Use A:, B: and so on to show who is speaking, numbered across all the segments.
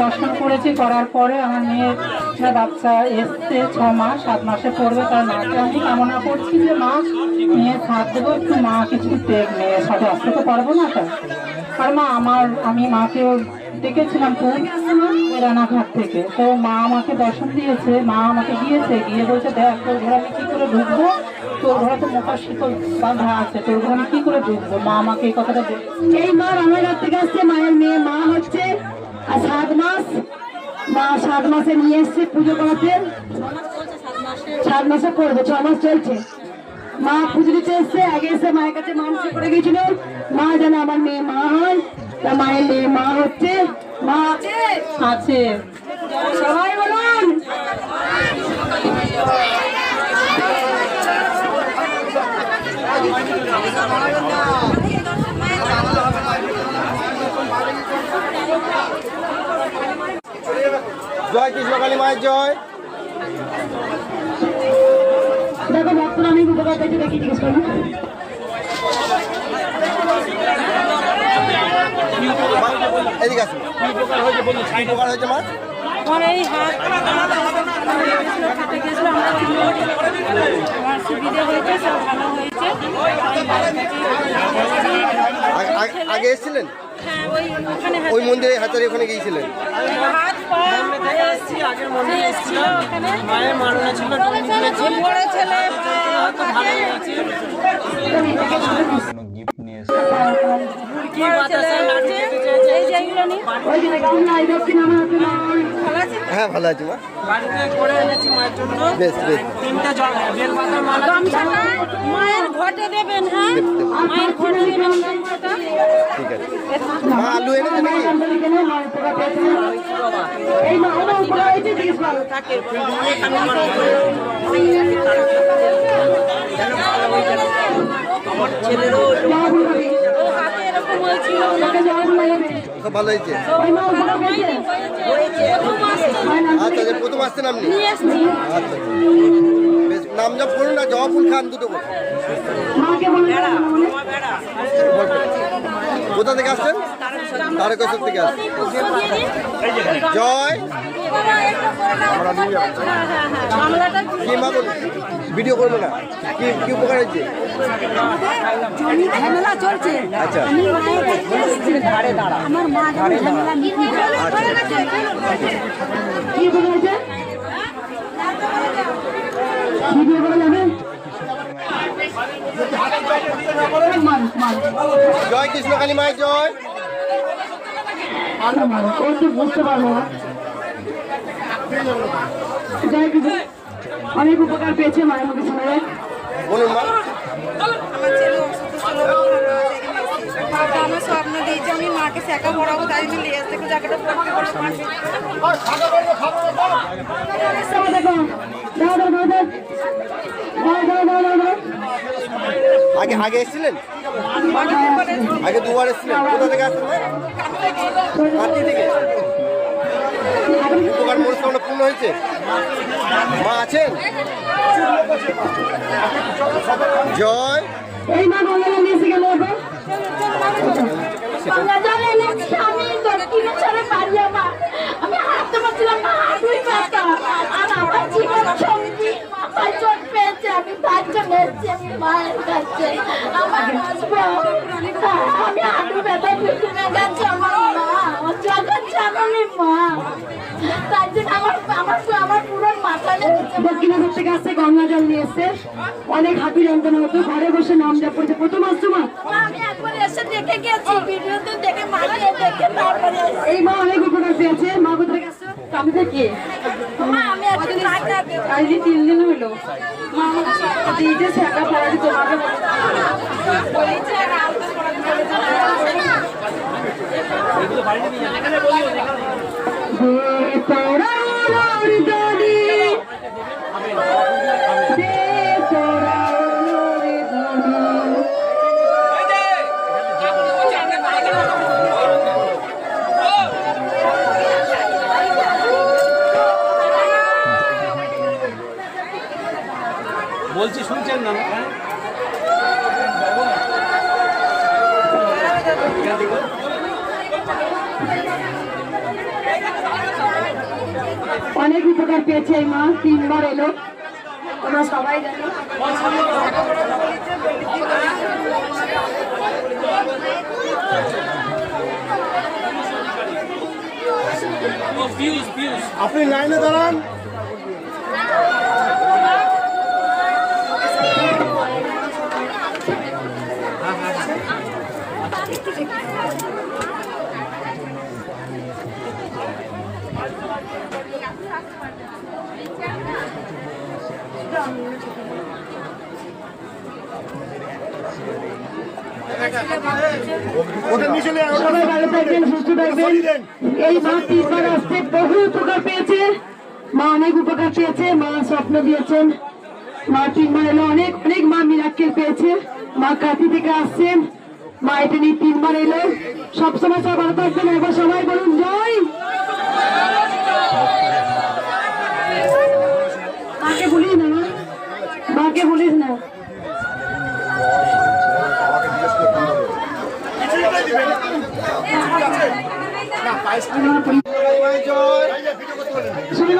A: দর্শন করেছি, করার পরে আমার মেয়ের বাচ্চা এসছে ছ মাস, সাত মাসে পড়বে তার মাকে আমি কামনা করছি যে, মা মেয়ের হাত দেবো, একটু মা কিছু মেয়ের সাথে আসতে তো পারব না তো। আর মা আমার, আমি মাকে ডেকেছিলাম তো, রানাঘাট থেকে। তো মা আমাকে দর্শন দিয়েছে, মা আমাকে গিয়েছে গিয়ে বলছে, দেখ, তোর ঘরে আমি কী করে ঢুকবো তোর ঘরে তো মোটা শীতল বাঁধা আছে, তোর ঘরে আমি কী করে ঢুকবো মা আমাকে এই কথাটা
B: এই মা রান্নাঘাট থেকে আসছে, মায়ের মেয়ে মা হচ্ছে আর সাত মাস, মা সাত মাসে নিয়ে এসছে পুজো করাতে। সাত মাসে করবে, ছ মাস চলছে। মা পুজো দিতে এসছে, আগে এসে মায়ের কাছে মানসিক করে গেছিল, মা যেন আমার মেয়ে মা হয়, তা মায়ের মেয়ে মা হচ্ছে, মা আছে।
A: আছে
B: সবাই বলুন।
C: জয় কৃষ্ণকালী মায়ের জয়।
B: দেখো ভক্তরা উপকার দেখি জিজ্ঞেস করুন
C: এদিকে আসুন কি উপকার হয়েছে বলুন কি উপকার হয়েছে মা?
D: আমার এই হাত হাতে গেছিল আমার সুবিধে হয়েছে সব ভালো হয়েছে।
C: আগে এসেছিলেন?
D: ওই
C: মন্দিরে হাজারি ওখানে গিয়েছিলেন? হ্যাঁ ভালো আছি?
E: হ্যাঁ, মায়ের
D: ঘটে দেবেন হ্যাঁ? মায়ের ঘটে দেবেন।
C: ঠিক আছে। মা আলু এনেছে নাকি?
B: আমার
C: ভালো। আচ্ছা, আচ্ছা, প্রথম আসছেন আপনি আচ্ছা, আচ্ছা। নাম যা পড়ুন না জবা ফুল খান দুটো
B: বলুন
C: কোথা থেকে আসছেন? তারকেশ্বর থেকে আসছেন। জয়।
D: বাংলাটা
C: কি মা ভিডিও করব না। কি কি উপকার হয়েছে?
B: জমি ঝামেলা চলছে
C: আচ্ছা
B: আমি মায়ের কাছে এসেছি। আমার মা ঝামেলা কি ভিডিও করে মানুষ
C: জয় কৃষ্ণকালী মায়ের জয়
B: বুঝতে পারব জয়। কৃষ্ণ অনেক উপকার পেয়েছে মায়ের মুখে শুনে।
C: বলুন মা
D: বাবা আমার স্বপ্ন দিয়েছে আমি মাকে শেখা পড়াবো তাই আমি লেজ থেকে জায়গাটা
C: আগে আগে এসেছিলেন? আগে দুবার এসেছিলেন। কোথা থেকে আসছেন দোকান থেকে? উপকার পূর্ণ হয়েছে? মা আছেন? জয়।
B: এই মা
F: আমি হাঁটতে পারছিলাম না হাঁটুই ব্যথা আর আমার জীবন সঙ্গী মাথায় আমি তার জন্য এসেছি আমি মায়ের আমার আমি জগৎ মা। তার জন্য আমার আমার আমার পুরো মাথা লেগেছে
B: থেকে আসছে গঙ্গা জল নিয়ে এসছে। অনেক হাতি যন্ত্রণা হতো। ঘরে বসে নাম জপ করেছে। প্রথম আসছো মা?
F: মা, আমি একবার এসে দেখে গেছি ভিডিওতে দেখে মাকে দেখে তারপরে
B: এই মা অনেক উপকার পেয়েছে মা কোথা থেকে আসছো আমি থেকে
F: মা আমি একদিন
B: আজ তিন দিন হলো। মা শিক্ষা দিয়েছে শেখা পড়া তোমাকে
F: বলেছে আর আলতা পরাতে বলছি
E: শুনছেন না? হ্যাঁ?
B: অনেক উপকার পেয়েছে এই মা তিনবার এলো।
C: আপনি লাইনে দাঁড়ান।
B: সবাই ভালো থাকবেন সুস্থ থাকবেন। এই মা তিনবার আসতে বহু উপকার পেয়েছে। মা অনেক উপকার পেয়েছে মা স্বপ্ন দিয়েছেন। মা তিনবার এলো অনেক অনেক মা মিরাক্কেল পেয়েছে। মা থেকে আসছেন। মা এটা নিয়ে তিনবার এলো। সবসময় সবাই ভালো থাকবেন। একবার সবাই বলুন জয় মাকে বলিস না মা। মাকে বলিস না শুনে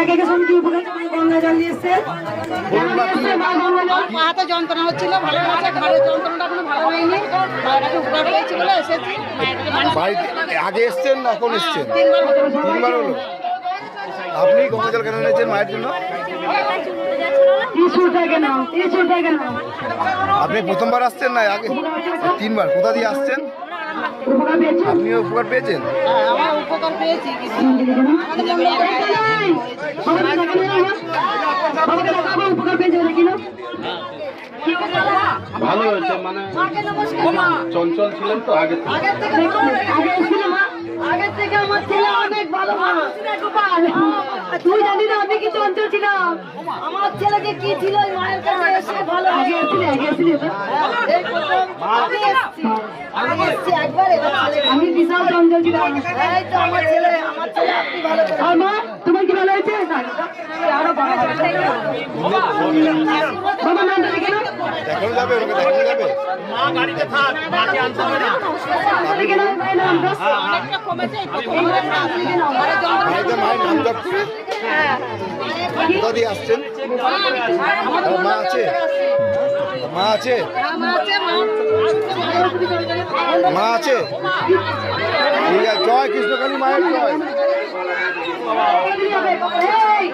B: আগে কে শুনছি উপকার গঙ্গা জল দিয়ে এসছে কেন নিয়ে এসছে মা গঙ্গা
A: যন্ত্রণা হচ্ছিল ভালো হয়েছে ঘাড়ের যন্ত্রণাটা কোনো ভালো হয়নি। মায়েরাকে উপকার পেয়েছি বলে এসেছি।
C: বাড়িতে আগে এসছেন না এখন এসছেন?
A: তিনবার
C: হলো। আপনি গঙ্গা জল কেন নিয়েছেন মায়ের জন্য? আপনি প্রথমবার আসছেন না আগে? তিনবার। কোথা দিয়ে আসছেন? আপনিও উপকার পেয়েছেন?
A: উপকার পেয়েছি
B: না
G: ভালো হয়েছে মানে চঞ্চল ছিলেন তো আগে
B: আগে এসেছিল মা। আগের থেকে আমার ছেলে অনেক ভালো তুই জানি না আমি কিন্তু অঞ্চল ছিলাম? আমার ছেলেকে কি ছিল? মায়ের কাছে এসে ভালো আগে এসেছিলে আগে
F: প্রথম। আমি
B: বিশাল অঞ্চল ছিলাম
F: এই তো আমার ছেলে আমার ছেলে আপনি ভালো করে
B: আর মা তোমার কি ভালো হয়েছে? আরও বাবা। নামটা লিখে
C: দেখানো যাবে ওকে দেখানো যাবে।
E: মা গাড়িতে থাক মাকে আনতে হবে না।
B: লিখে নাও মায়ের নামটা
A: অনেকটা কমেছে এই প্রথম
B: লিখে নাও।
C: বাড়িতে মায়ের নাম জপ করে কোথা দিয়ে আসছেন মা আছে। মা আছে মা। আছে? ঠিক আছে জয় কৃষ্ণকালী মায়ের জয়।
B: এই!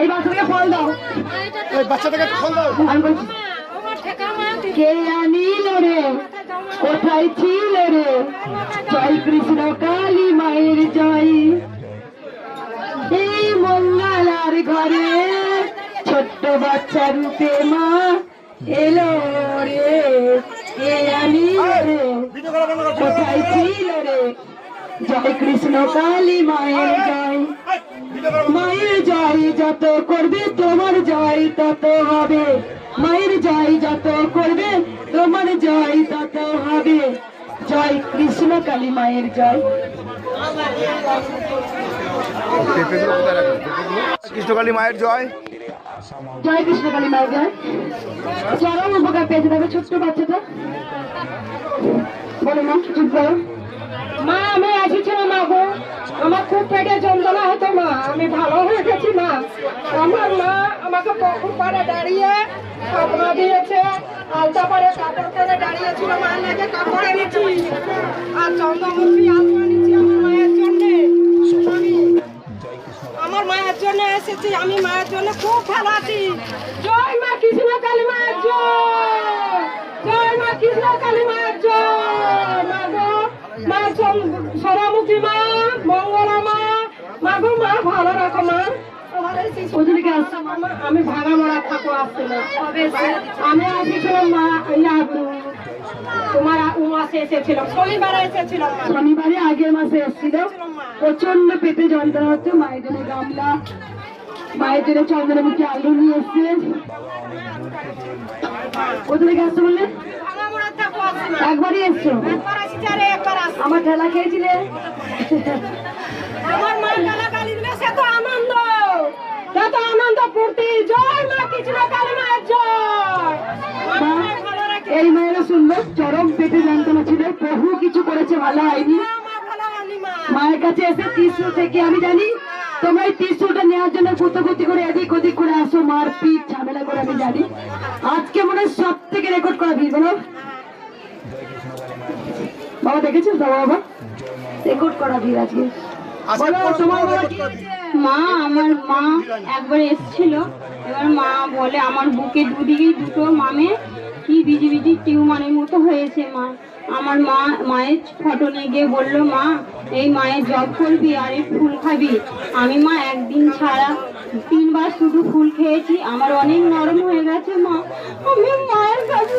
B: এই বাচ্চাটাকে ফল দাও।
C: এই বাচ্চাটাকে ফোন দাও।
B: আমি কে আনিল রে? কোথায় ছিল রে? জয় কৃষ্ণ কালী মায়ের জয়। এই মঙ্গলার ঘরে ছোট্ট বাচ্চা রূপে মা এলো রে কে আনিল রে। কোথায় ছিল রে? জয় কৃষ্ণ কালী মায়ের জয়। মায়ের জয় যত করবে তোমার জয় তত হবে। মায়ের জয় যত করবে তোমার জয় তত হবে। জয় কৃষ্ণ কালী মায়ের জয়।
C: পেঁপেগুলো কৃষ্ণকালী মায়ের জয়।
B: জয় কৃষ্ণ কালী মায়ের জয়। চরম উপকার পেয়েছে দেখো ছোট্ট বাচ্চাটা। বলো মা, চুপ করো। মা, আমি এসেছিলাম মা গো। আমার খুব পেটে যন্ত্রণা হতো মা। আমি ভালো হয়ে গেছি মা। আমার মা আমাকে পুকুর পাড়ে দাঁড়িয়ে কাপড় দিয়েছে। আলতা পাড়ে কাপড় করে দাঁড়িয়েছিল। মায়ের নাকি কাপড় এনেছি। আর চন্দ্রমুখী এসেছি আমি মায়ের জন্য খুব ভালো আছি। জয় মা কৃষ্ণ কালী মায়ের জয়। জয় মা কৃষ্ণ কালী মায়ের জয়। মা সরামুখী মা মঙ্গলা মা মা মা ভালো রাখো মা। ওদেরকে আসছে মামা আমি ভাড়া মারা থাকো আসছে না আমি আসছিলাম মা ইয়া, তোমার মাসে এসেছিলাম শনিবারে এসেছিলাম শনিবারে আগের মাসে এসেছিল। প্রচণ্ড পেটে যন্ত্রণা হচ্ছে মায়ের জন্য গামলা। মায়ের জন্য চন্দনের মুখে আলু নিয়ে এসছে। কোথা থেকে আসছো বললেন একবারই এসছো? আমার ঠেলা খেয়েছিলে?
F: আমার আনন্দ সে তো আনন্দ।
B: পূর্তি জয় মা কিছু কালী মায়ের জয়। চরম পেটে যন্ত্রণা ছিল বহু কিছু করেছে ভালো হয়নি। মায়ের কাছে এসে ত্রিশূল থেকে আমি জানি তোমরা ত্রিশুলটা নেওয়ার জন্য কুতকুতি করে এদিক ওদিক করে আসো মারপিট ঝামেলা করে আমি জানি। আজকে মনে হয় সব থেকে রেকর্ড করা ভিড় বলো? বাবা দেখেছ? বাবা বাবা। রেকর্ড করা ভিড় আজকে। বলো তোমার?
H: মা, আমার মা একবার এসেছিল। এবার মা বলে, আমার বুকে দুদিকেই দুটো মামে কি বিজি বিজি টিউমারের মতো হয়েছে মা। আমার মা মায়ের ফটো নিয়ে গিয়ে বলল, মা, এই মায়ের জব করবি আর এই ফুল খাবি। আমি মা একদিন ছাড়া তিনবার শুধু ফুল খেয়েছি। আমার অনেক নরম হয়ে গেছে মা। আমি মায়ের কাছে